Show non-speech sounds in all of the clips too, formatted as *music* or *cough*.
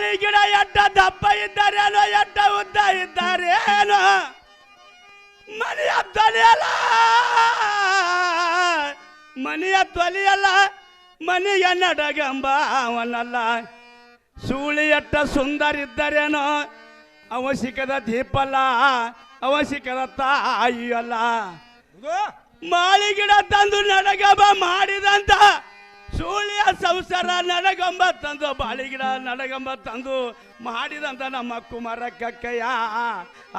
ಬಾಳಿ ಗಿಡ ಎಟ್ಟ ದಪ್ಪ ಇದ್ದಾರೇನೋ ಎಟ್ಟ ಉದ್ದ ಇದ್ದಾರೇನೋ ಮನೆಯ ತೊಲೆಯಲ್ಲ ಮನೆಯ ತೊಲೆಯಲ್ಲ ಮನೆಯ ನಡಗಂಬ ಅವನಲ್ಲ ಸೂಳಿ ಎಟ್ಟ ಸುಂದರ ಇದ್ದಾರೇನೋ ಅವ ಸಿಕ್ಕದ ದೀಪಲ್ಲ ಅವ ಸಿಕ್ಕದ ತಾಯಿಯಲ್ಲ. ಮಾಳಿ ಗಿಡ ತಂದು ನಡಗಬ ಮಾಡಿದಂತ ಸೂಳಿಯ ಸಂಸಾರ ನಡಗಂಬ ತಂದು ಬಾಳಿಗಿಡ ನಡಗಂಬ ತಂದು ಮಾಡಿದಂತ ನಮ್ಮ ಕುಮಾರ ಕಕ್ಕಯ್ಯ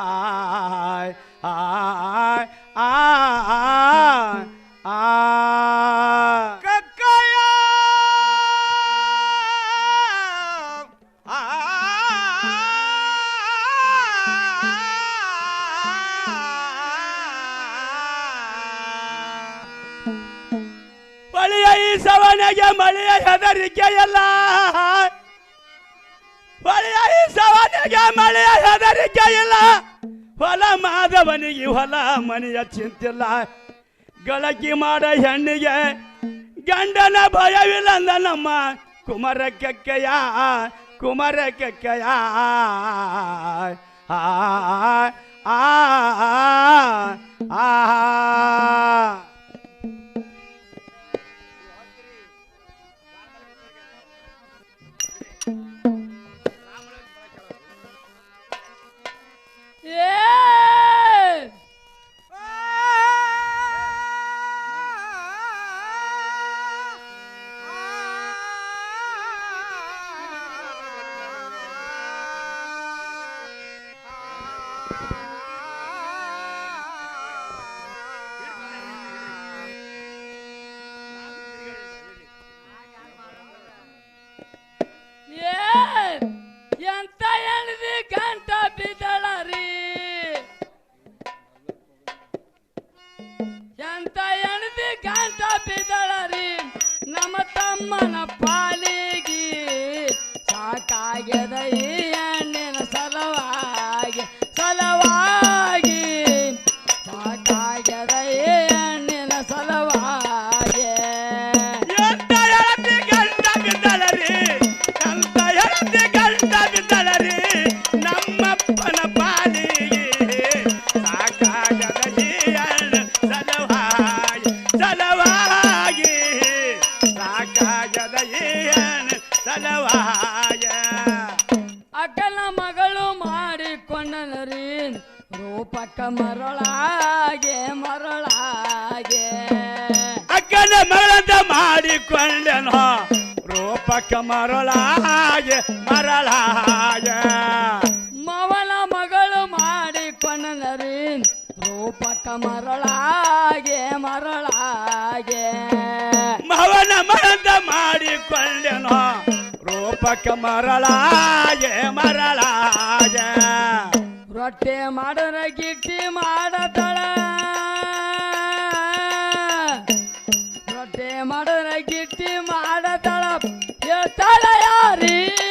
ಆಯ್ ಆಯ್ ಆಯ್. ಸವನೆಗೆ ಮಳೆಯ ಹೆದರಿಕೆ ಇಲ್ಲ ಬಳಿಯ ಈ ಸವನೆಗೆ ಮಳೆಯ ಹೆದರಿಕೆ ಇಲ್ಲ ಹೊಲ ಮಾಧವನಿಗೆ ಹೊಲ ಮನೆಯ ಚಿಂತಿಲ್ಲ ಗಳಕಿ ಮಾಡ ಹೆಣ್ಣಿಗೆ ಗಂಡನ ಭಯವಿಲ್ಲ ಅಂದ ನಮ್ಮ ಕುಮಾರ ಕೆಕ್ಕಯ್ಯ ಕುಮಾರ ಕೆಕ್ಕಯ್ಯ ಆ ಆ ಆ ಆ ಎಣದಿ ಬಿದಳರಿ ನಮ್ಮ ತಮ್ಮನ ಪಾಲಿಗೆ ಸಾಕಾಗ್ಯದ ಈ ಸಲವಾಗಿ ಸಲವಾಗಿ ಸಾಕಾಗ್ಯದ ಈ ಬಿದ್ದಳರಿ ಮರಳಾಗೆ ಮರಳಾಗೆ. ಅಕ್ಕನ ಮರಳದ ಮಾಡಿಕೊಂಡೆನೋ ರೂಪಕ ಮರಳಾಗೆ ಮರಳಾಗೆ. ಮವನ ಮಗಳು ಮಾಡಿಕೊಂಡನರಿ ರೂಪಕ ಮರಳಾಗೆ ಮರಳಾಗೆ. ಮವನ ಮರದ ಮಾಡಿಕೊಂಡೆನೋ ರೂಪಕ ಮರಳಾಗೆ ಮರಳಾಗೆ. ರೊಟ್ಟಿ ಮಾಡನ ಗಿಟ್ಟಿ ಮಾಡತಳ ಹೊಟ್ಟೆ ಮಾಡನ ಗಿಟ್ಟಿ ಮಾಡತಳ ಹೇಳ್ತಾಳ ಯಾರಿಗೆ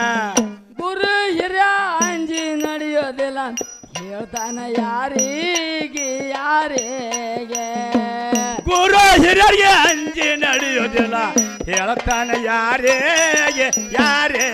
ಹೇಳ್ತಾನ ಯಾರಿಗೆ ಯಾರಿಗೆ ಗುರು ಹಿರಿಯರಿಗೆ ಅಂಜಿ ನಡೆಯೋದಿಲ್ಲ ಹೇಳ್ತಾನೆ ಯಾರಿಗೆ ಯಾರೇ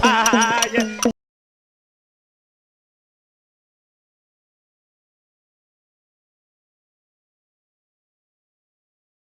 out. *laughs*